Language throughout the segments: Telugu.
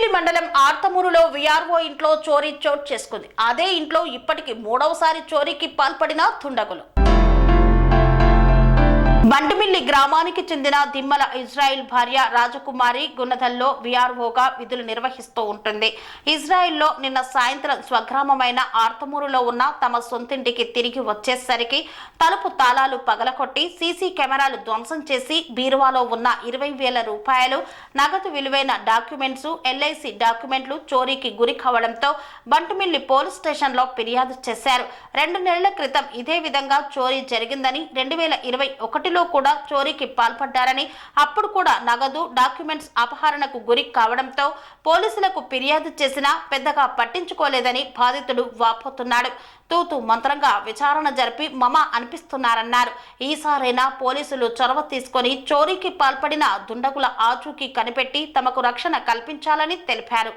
బంటిమిల్లి మండలం ఆర్తమూరులో విఆర్ఓ ఇంట్లో చోరీ చోటు చేసుకుంది. అదే ఇంట్లో ఇప్పటికి మూడవసారి చోరీకి పాల్పడిన తుండగులు బంటిమిల్లి గ్రామానికి చెందిన దిమ్మల ఇజ్రాయిల్ భార్య రాజకుమారి గుణదల్లో విఆర్ఓగా విధులు నిర్వహిస్తూ ఉంటుంది. ఇజ్రాయిల్లో నిన్న సాయంత్రం స్వగ్రామమైన ఆర్తమూరులో ఉన్న తమ సొంతింటికి తిరిగి వచ్చేసరికి తలుపు తాళాలు పగలకొట్టి సీసీ కెమెరాలు ధ్వంసం చేసి బీరువాలో ఉన్న ఇరవై వేల రూపాయలు నగదు విలువైన డాక్యుమెంట్స్ ఎల్ఐసి డాక్యుమెంట్లు చోరీకి గురి కావడంతో బంటుమిల్లి పోలీస్ స్టేషన్లో ఫిర్యాదు చేశారు. రెండు నెలల క్రితం ఇదే విధంగా చోరీ జరిగిందని రెండు వేల ఇరవై ఒకటిలో కూడా చోరీకి పాల్పడ్డారని అప్పుడు కూడా నగదు డాక్యుమెంట్స్ అపహరణకు గురి కావడంతో పోలీసులకు ఫిర్యాదు చేసినా పెద్దగా పట్టించుకోలేదని బాధితుడు వాపోతున్నాడు. తూతు మంత్రంగా విచారణ జరిపి మమ అనిపిస్తున్నారన్నారు. ఈసారైనా పోలీసులు చొరవ తీసుకొని చోరీకి పాల్పడిన దుండగుల ఆచూకీ కనిపెట్టి తమకు రక్షణ కల్పించాలని తెలిపారు.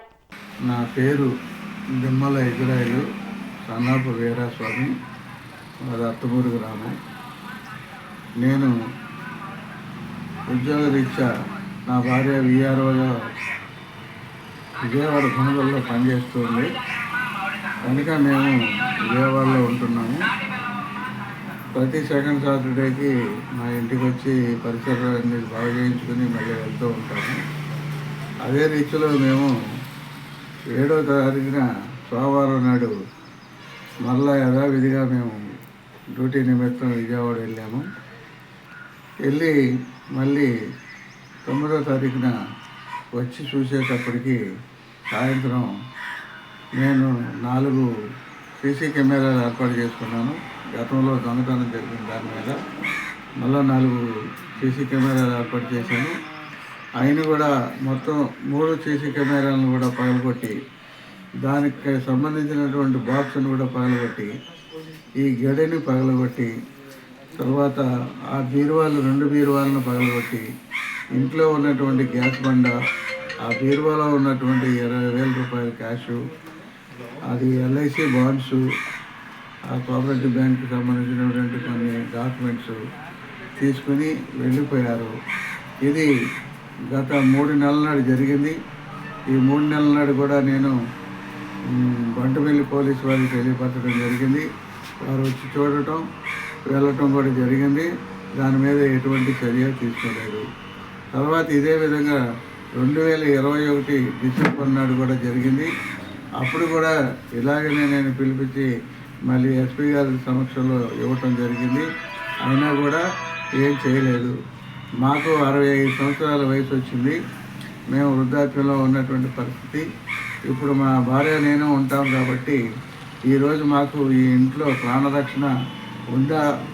నా పేరు దిమ్మల ఇజ్రాయిలు సన్నాపు వీరాస్వామి అది అత్తమూరు గ్రామం. నేను ఉద్యోగ రీత్యా నా భార్య విఆర్ఓగా విజయవాడ కొనుగోలులో పనిచేస్తుంది. కనుక మేము విజయవాడలో ఉంటున్నాము. ప్రతి సెకండ్ సాటర్డేకి మా ఇంటికి వచ్చి పరిసరాలన్నీ బాగు చేయించుకుని మళ్ళీ వెళ్తూ ఉంటాము. అదే రీతిలో మేము ఏడో తారీఖున సోమవారం నాడు మరలా యథావిధిగా మేము డ్యూటీ నిమిత్తం విజయవాడ వెళ్ళాము. వెళ్ళి మళ్ళీ తొమ్మిదో తారీఖున వచ్చి చూసేటప్పటికి సాయంత్రం నేను నాలుగు సీసీ కెమెరాలు ఏర్పాటు చేసుకున్నాను. గతంలో దొంగతనం జరిగిన దాని మీద మళ్ళీ నాలుగు సీసీ కెమెరాలు ఏర్పాటు చేశాను. ఆయన కూడా మొత్తం మూడు సీసీ కెమెరాలను కూడా పగలగొట్టి దానికి సంబంధించినటువంటి బాక్స్ను కూడా పగలగొట్టి ఈ గడిని పగలగొట్టి తర్వాత ఆ బీరువాలు రెండు బీరువాలను పగలగొట్టి ఇంట్లో ఉన్నటువంటి గ్యాస్ బండ ఆ బీరువాలో ఉన్నటువంటి ఇరవై వేల రూపాయల క్యాషు అది ఎల్ఐసి బాండ్స్ ఆ కోఆపరేటివ్ బ్యాంక్కి సంబంధించినటువంటి కొన్ని డాక్యుమెంట్స్ తీసుకుని వెళ్ళిపోయారు. ఇది గత మూడు నెలల నాడు జరిగింది. ఈ మూడు నెలల నాడు కూడా నేను మ్, బంటుమిల్లి పోలీస్ వారికి తెలియపరచడం జరిగింది. వారు వచ్చి చూడటం వెళ్ళటం కూడా జరిగింది. దాని మీద ఎటువంటి చర్య తీసుకోలేదు. తర్వాత ఇదే విధంగా రెండు వేల ఇరవై ఒకటి డిసెంబర్ నాడు కూడా జరిగింది. అప్పుడు కూడా ఇలాగనే నేను పిలిపించి మళ్ళీ ఎస్పీ గారి సమక్షంలో ఇవ్వటం జరిగింది. అయినా కూడా ఏం చేయలేదు. మాకు అరవై ఐదు సంవత్సరాల వయసు వచ్చింది. మేము వృద్ధాప్యంలో ఉన్నటువంటి పరిస్థితి. ఇప్పుడు మా భార్య నేను ఉంటాం కాబట్టి ఈరోజు మాకు ఈ ఇంట్లో ప్రాణరక్షణ ఉందా?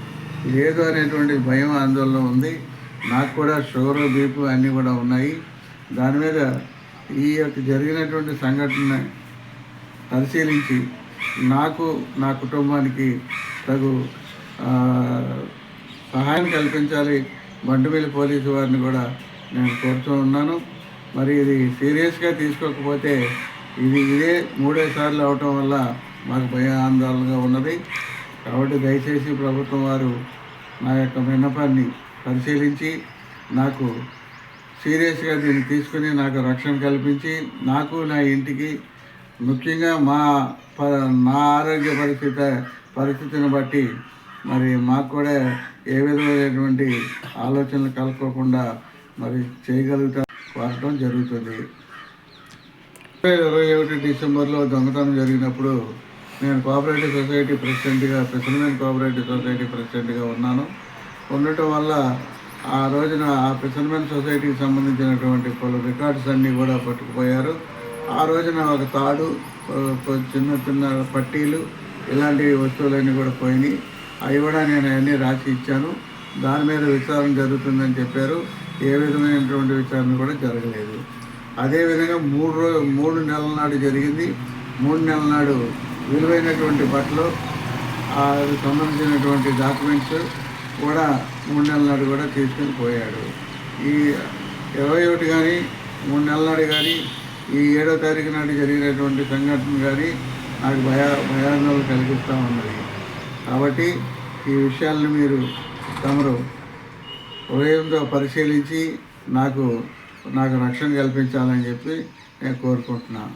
లేదు అనేటువంటి భయం ఆందోళన ఉంది. నాకు కూడా షుగర్ బీపీ అన్నీ కూడా ఉన్నాయి. దాని మీద ఈ యొక్క జరిగినటువంటి సంఘటన పరిశీలించి నాకు నా కుటుంబానికి తగు సహాయం కల్పించాలి. బంటుమిల్లి పోలీసు వారిని కూడా నేను కోరుతూ ఉన్నాను. మరి ఇది సీరియస్గా తీసుకోకపోతే ఇది ఇదే మూడే సార్లు అవటం వల్ల మాకు భయ ఆందోళనగా ఉన్నది. కాబట్టి దయచేసి ప్రభుత్వం వారు నా యొక్క విన్నపాన్ని పరిశీలించి నాకు సీరియస్గా దీన్ని తీసుకుని నాకు రక్షణ కల్పించి నాకు నా ఇంటికి ముఖ్యంగా మా ప- నా ఆరోగ్య పరిస్థితి పరిస్థితిని బట్టి మరి మాకు కూడా ఏ విధమైనటువంటి ఆలోచనలు కలుపుకోకుండా మరి చేయగలుగుతా కోరటం జరుగుతుంది. ఇరవై ఒకటి డిసెంబర్లో దొంగతనం జరిగినప్పుడు నేను కోఆపరేటివ్ సొసైటీ ప్రెసిడెంట్గా ప్రెసిడెంట్ కోఆపరేటివ్ సొసైటీ ప్రెసిడెంట్గా ఉన్నాను. ఉండటం వల్ల ఆ రోజున ఆ ప్రెసిడెంట్ సొసైటీకి సంబంధించినటువంటి పలు రికార్డ్స్ అన్నీ కూడా పట్టుకుపోయారు. ఆ రోజున ఒక తాడు చిన్న చిన్న పట్టీలు ఇలాంటి వస్తువులన్నీ కూడా పోయినాయి. అవి కూడా నేను అన్నీ రాసి ఇచ్చాను. దాని మీద విచారణ జరుగుతుందని చెప్పారు. ఏ విధమైనటువంటి విచారణ కూడా జరగలేదు. అదేవిధంగా మూడు రోజు మూడు నెలల నాడు జరిగింది. మూడు నెలల నాడు విలువైనటువంటి బట్టలు ఆ సంబంధించినటువంటి డాక్యుమెంట్స్ కూడా మూడు నెలల నాడు కూడా తీసుకుని పోయాడు. ఈ ఇరవై ఒకటి కానీ మూడు నెలల నాడు కానీ ఈ ఏడో తారీఖు నాడు జరిగినటువంటి సంఘటన కానీ నాకు భయ భయాందోళన కలిగిస్తూ ఉన్నది. కాబట్టి ఈ విషయాలను మీరు తమరు హృదయంతో పరిశీలించి నాకు నాకు రక్షణ కల్పించాలని చెప్పి నేను కోరుకుంటున్నాను.